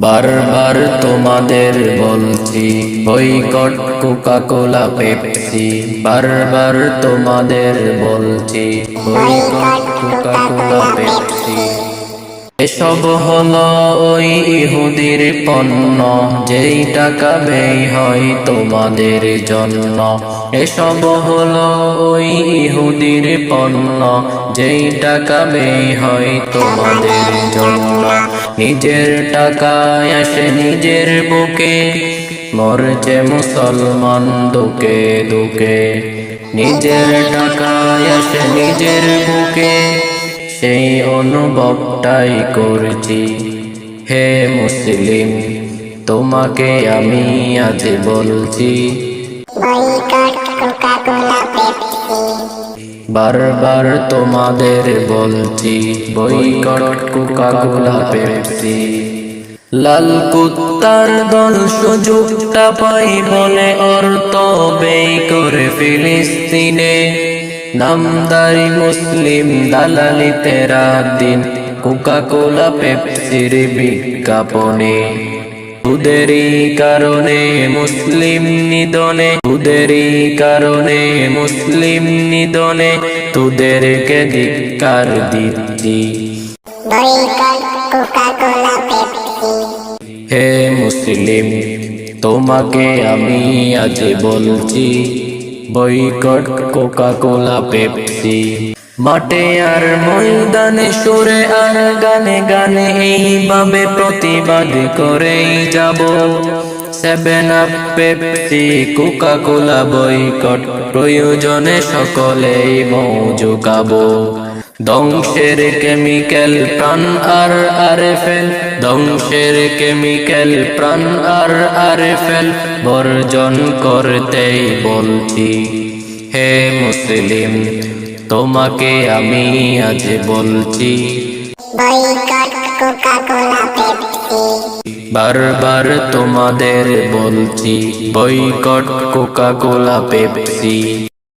বারবার তোমাদের বলছি বইকট কোকা কোলা পেপসি। বারবার তোমাদের বলছি বইকট কোকা কোলা পেপসি। এসব হলো ওই ইহুদির পণ্য, যেই টাকা ব্যয় হয় তোমাদের জন্য। এসব হলো ওই ইহুদির পণ্য, যেই টাকা ব্যয় হয় তোমাদের জন্য। নিজের টাকায় আসে নিজের বুকে, মরছে মুসলমান দুকে দুকে। নিজের টাকায় আসে নিজের বুকে, সেই অনুভবটাই করছি। হে মুসলিম, তোমাকে আমি আজ বলছি। বারবার তোমাদের বলছি বইকট কোকা কোলা পেপসি। লাল কুত্তার দল সুযোগটা পাই বলে অর্থ ব্যয় করে ফিলিস্তিনে। নামদারি মুসলিম দালালিতে রাত দিন কোকা কোলা পেপসির বিজ্ঞাপনে। তুদেরই কারণে মুসলিম নিদনে তুদেরই কারণে মুসলিম নিদনে তুদেরকে ধিক্কার দিচ্ছি। হে মুসলিম তোমাকে আমি আজ বলছি বইকট কোকা কোলা পেপসি। মাঠে আর ময়দানে সুরে আর গানে গানে এইভাবে প্রতিবাদ করেই যাব। Seven up Pepsi Coca Cola boycott প্রয়োজনে সকলেই মৌজুকাবো ধ্বংসের কেমিক্যাল প্রাণ আর আরে ফেল ধ্বংসের কেমিক্যাল প্রাণ আর আরে ফেল বর্জন করতেই বলছি, হে মুসলিম তোমাকে আমি আজ বলছি। বারবার তোমাদের বলছি বইকট কোকা কোলা পেপসি।